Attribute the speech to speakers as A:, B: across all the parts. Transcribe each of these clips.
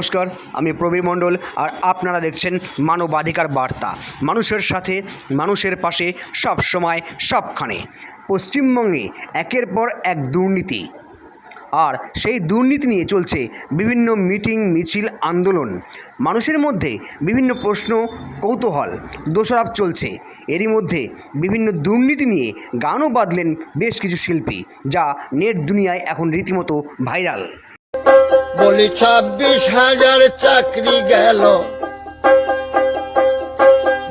A: নমস্কার, আমি প্রবীর মণ্ডল আর আপনারা দেখছেন মানবাধিকার বার্তা। মানুষের সাথে, মানুষের পাশে সব সময় সবখানে। পশ্চিমবঙ্গে একের পর এক দুর্নীতি। আর সেই দুর্নীতি নিয়ে চলছে বিভিন্ন মিটিং, মিছিল, আন্দোলন। মানুষের মধ্যে বিভিন্ন প্রশ্ন, কৌতূহল, দোষারোপ চলছে। এরই মধ্যে বিভিন্ন দুর্নীতি নিয়ে গানও বাঁধলেন বেশ কিছু শিল্পী, যা নেট দুনিয়ায় এখন রীতিমতো ভাইরাল।
B: বলি ছাব্বিশ হাজার চাকরি গেল।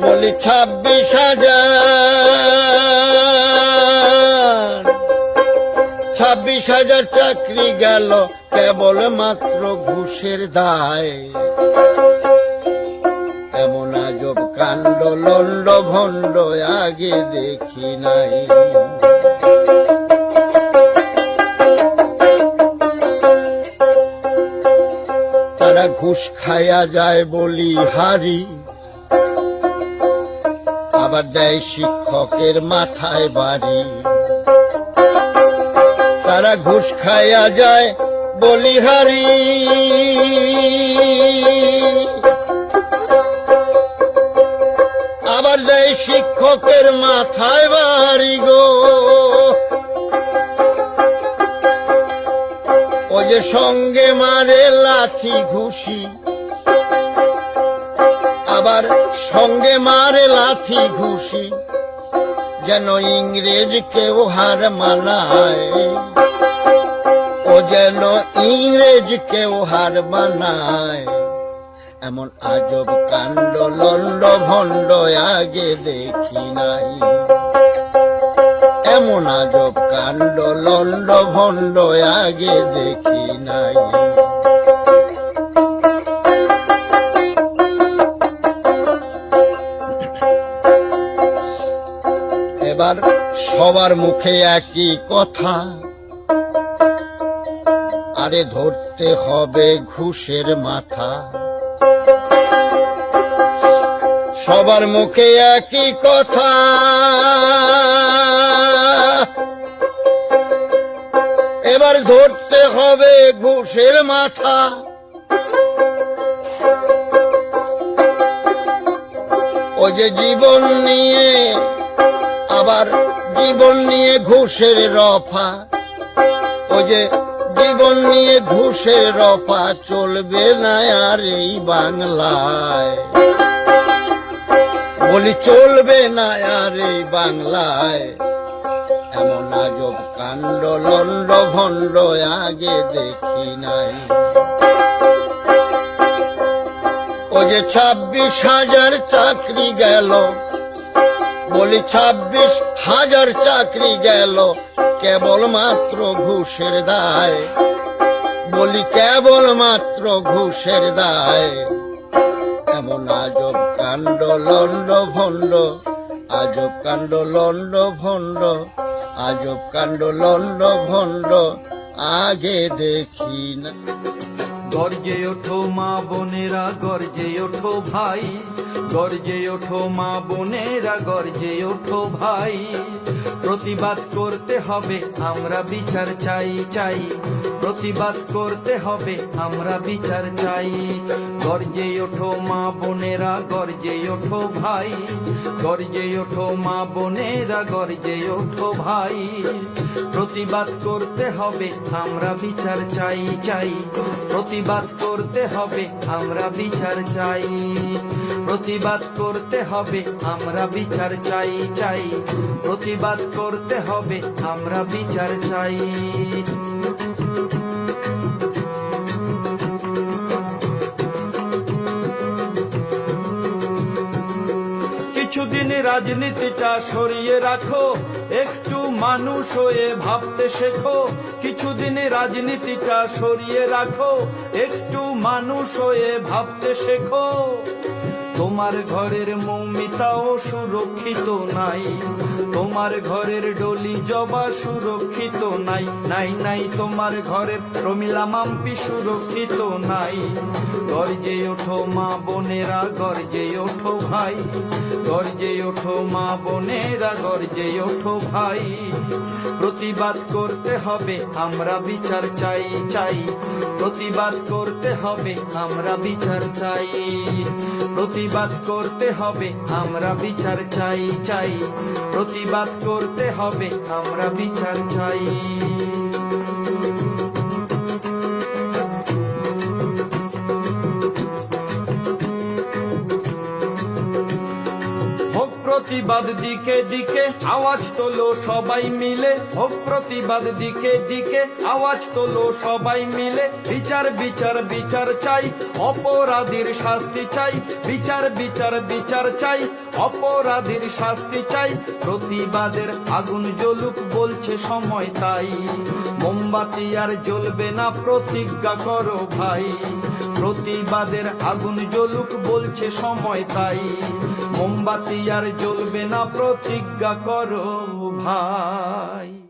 B: বলি ছাব্বিশ হাজার। ছাব্বিশ হাজার চাকরি গেল কেবল মাত্র ঘুষের দায়। এমন আজব কাণ্ড লন্ড ভণ্ড আগে দেখি নাই। তারা ঘুষ খায়া যায় বলি, হারি। আবার দেয় শিক্ষকের মাথায় বাড়ি। তারা ঘুষ খায়া যায় বলি, হারি। আবার দেয় শিক্ষকের মাথায় বাড়ি গো। সঙ্গে মারে লাথি ঘুষি। আবার সঙ্গে মারে লাথি ঘুষি, যেন ইংরেজ কেউ হার মানায়। ও যেন ইংরেজ কেউ হার মানায়। এমন আজব কাণ্ড লন্ড ভণ্ড আগে দেখি নাই। এমন আজব কাণ্ড লন্ড ভণ্ড আগে দেখি নাই। এবার সবার মুখে একই কথা, আরে ধরতে হবে ঘুষের মাথা। সবার মুখে একই কথা ধরতে হবে ঘুষের মাথা। ও যে জীবন নিয়ে, আবার জীবন নিয়ে ঘুষের রফা। ও যে জীবন নিয়ে ঘুষের রফা চলবে না আর এই বাংলায়। বলি চলবে না আর এই বাংলায়। এমন আজব কাণ্ড, লন্ড ভণ্ড আগে দেখি নাই। ও যে ছাব্বিশ হাজার চাকরি গেল, বলি ছাব্বিশ হাজার চাকরি গেল কেবল মাত্র ঘুষের দায়। বলি কেবল মাত্র ঘুষের দায়। এমন আজব কাণ্ড, লন্ড ভণ্ড, আজব কাণ্ড, লন্ড ভণ্ড আজব কাণ্ড লন্ড ভণ্ড আগে দেখি না।
C: গর্জে ওঠো মা বোনেরা, গর্জে ওঠো ভাই। গর্জে ওঠো মা বোনেরা, গর্জে ওঠো ভাই। প্রতিবাদ করতে হবে, আমরা বিচার চাই চাই। প্রতিবাদ করতে হবে, আমরা বিচার চাই। গর্জে ওঠো মা বোনেরা, গর্জে ওঠো ভাই। গর্জে ওঠো মা বোনেরা, গর্জে ওঠো ভাই। প্রতিবাদ করতে হবে, আমরা বিচার চাই চাই। প্রতিবাদ করতে হবে, আমরা বিচার চাই। প্রতিবাদ করতে হবে, আমরা বিচার চাই চাই। প্রতিবাদ করতে হবে, আমরা বিচার চাই। কিছুদিন রাজনীতিটা সরিয়ে রাখো একটু মানুষ হয়ে ভাবতে শেখো কিছুদিন রাজনীতিটা সরিয়ে রাখো। একটু মানুষ হয়ে ভাবতে শেখো। তোমার ঘরের মৌমিতাও সুরক্ষিত নাই। তোমার ঘরের ডলি জবা সুরক্ষিত নাই। নাই নাই, তোমার ঘরের প্রমিলা মাম্পি সুরক্ষিত নাই। গর্জে ওঠো মা বোনেরা, গর্জে ওঠো ভাই। গর্জে ওঠো মা বোনেরা, গর্জে ওঠো ভাই। প্রতিবাদ করতে হবে, আমরা বিচার চাই চাই। প্রতিবাদ করতে হবে, আমরা বিচার চাই। প্রতিবাদ করতে হবে আমরা বিচার চাই চাই। প্রতিবাদ করতে হবে আমরা বিচার চাই। প্রতিবাদ দিকে দিকে, আওয়াজ তোলো সবাই মিলে। হোক প্রতিবাদ দিকে দিকে, আওয়াজ তোলো সবাই মিলে। বিচার বিচার বিচার চাই, অপরাধীর শাস্তি চাই। বিচার বিচার বিচার চাই, অপরাধীর শাস্তি চাই। প্রতিবাদের আগুন জ্বলুক বলছে সময় তাই। মোমবাতি আর জ্বলবে না, প্রতিজ্ঞা করো ভাই। প্রতিবাদের আগুন জ্বলুক বলছে সময় তাই। মোমবাতি আর জ্বলবে না প্রতিজ্ঞা করো ভাই।